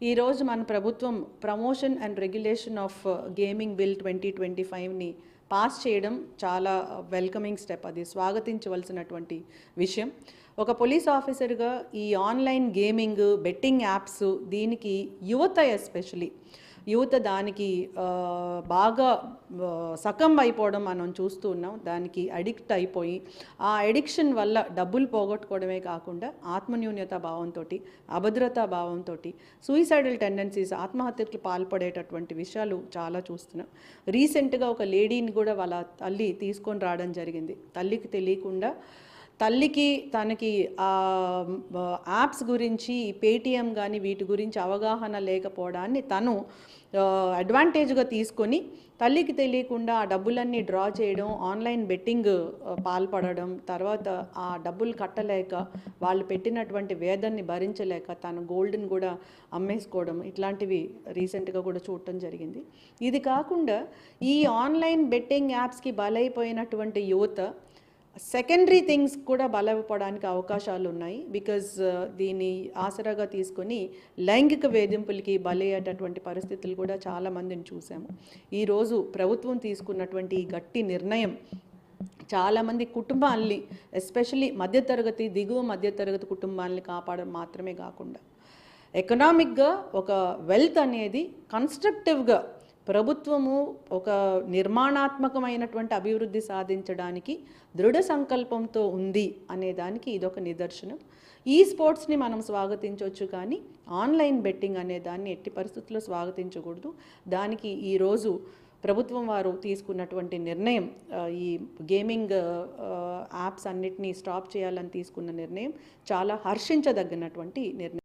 ఈరోజు మన ప్రభుత్వం promotion and regulation of gaming bill twenty twenty ఫైవ్ని pass చేయడం చాలా uh, వెల్కమింగ్ స్టెప్ అది స్వాగతించవలసినటువంటి విషయం. ఒక పోలీస్ ఆఫీసర్గా ఈ ఆన్లైన్ గేమింగ్ బెట్టింగ్ యాప్స్ దీనికి యువత ఎస్పెషలీ యువత దానికి బాగా సకం అయిపోవడం మనం చూస్తూ ఉన్నాం. దానికి అడిక్ట్ అయిపోయి ఆ అడిక్షన్ వల్ల డబ్బులు పోగొట్టుకోవడమే కాకుండా ఆత్మన్యూన్యత భావంతో అభద్రతా భావంతో సూయిసైడల్ టెండెన్సీస్ ఆత్మహత్యకు పాల్పడేటటువంటి విషయాలు చాలా చూస్తున్నాం. రీసెంట్గా ఒక లేడీని కూడా వాళ్ళ తల్లి తీసుకొని రావడం జరిగింది. తల్లికి తెలియకుండా తల్లికి తనకి ఆ యాప్స్ గురించి పేటిఎం కానీ వీటి గురించి అవగాహన లేకపోవడాన్ని తను అడ్వాంటేజ్గా తీసుకొని తల్లికి తెలియకుండా ఆ డబ్బులన్నీ డ్రా చేయడం ఆన్లైన్ బెట్టింగ్ పాల్పడడం తర్వాత ఆ డబ్బులు కట్టలేక వాళ్ళు పెట్టినటువంటి వేదన్ని భరించలేక తను గోల్డ్ని కూడా అమ్మేసుకోవడం ఇట్లాంటివి రీసెంట్గా కూడా చూడటం జరిగింది. ఇది కాకుండా ఈ ఆన్లైన్ బెట్టింగ్ యాప్స్కి బలైపోయినటువంటి యువత సెకండరీ థింగ్స్ కూడా బలపడడానికి అవకాశాలు ఉన్నాయి బికాజ్ uh, దీన్ని ఆసరాగా తీసుకొని లైంగిక వేధింపులకి బలయ్యేటటువంటి పరిస్థితులు కూడా చాలా మందిని చూసాము. ఈరోజు ప్రభుత్వం తీసుకున్నటువంటి ఈ గట్టి నిర్ణయం చాలామంది కుటుంబాల్ని ఎస్పెషలీ మధ్యతరగతి దిగువ మధ్యతరగతి కుటుంబాలని కాపాడడం మాత్రమే కాకుండా ఎకనామిక్గా ఒక వెల్త్ అనేది కన్స్ట్రక్టివ్గా ప్రభుత్వము ఒక నిర్మాణాత్మకమైనటువంటి అభివృద్ధి సాధించడానికి దృఢ సంకల్పంతో ఉంది అనేదానికి ఇదొక నిదర్శనం. ఈ స్పోర్ట్స్ని మనం స్వాగతించవచ్చు కానీ ఆన్లైన్ బెట్టింగ్ అనే దాన్ని ఎట్టి పరిస్థితుల్లో స్వాగతించకూడదు. దానికి ఈరోజు ప్రభుత్వం వారు తీసుకున్నటువంటి నిర్ణయం ఈ గేమింగ్ యాప్స్ అన్నిటినీ స్టాప్ చేయాలని తీసుకున్న నిర్ణయం చాలా హర్షించదగినటువంటి నిర్ణయం.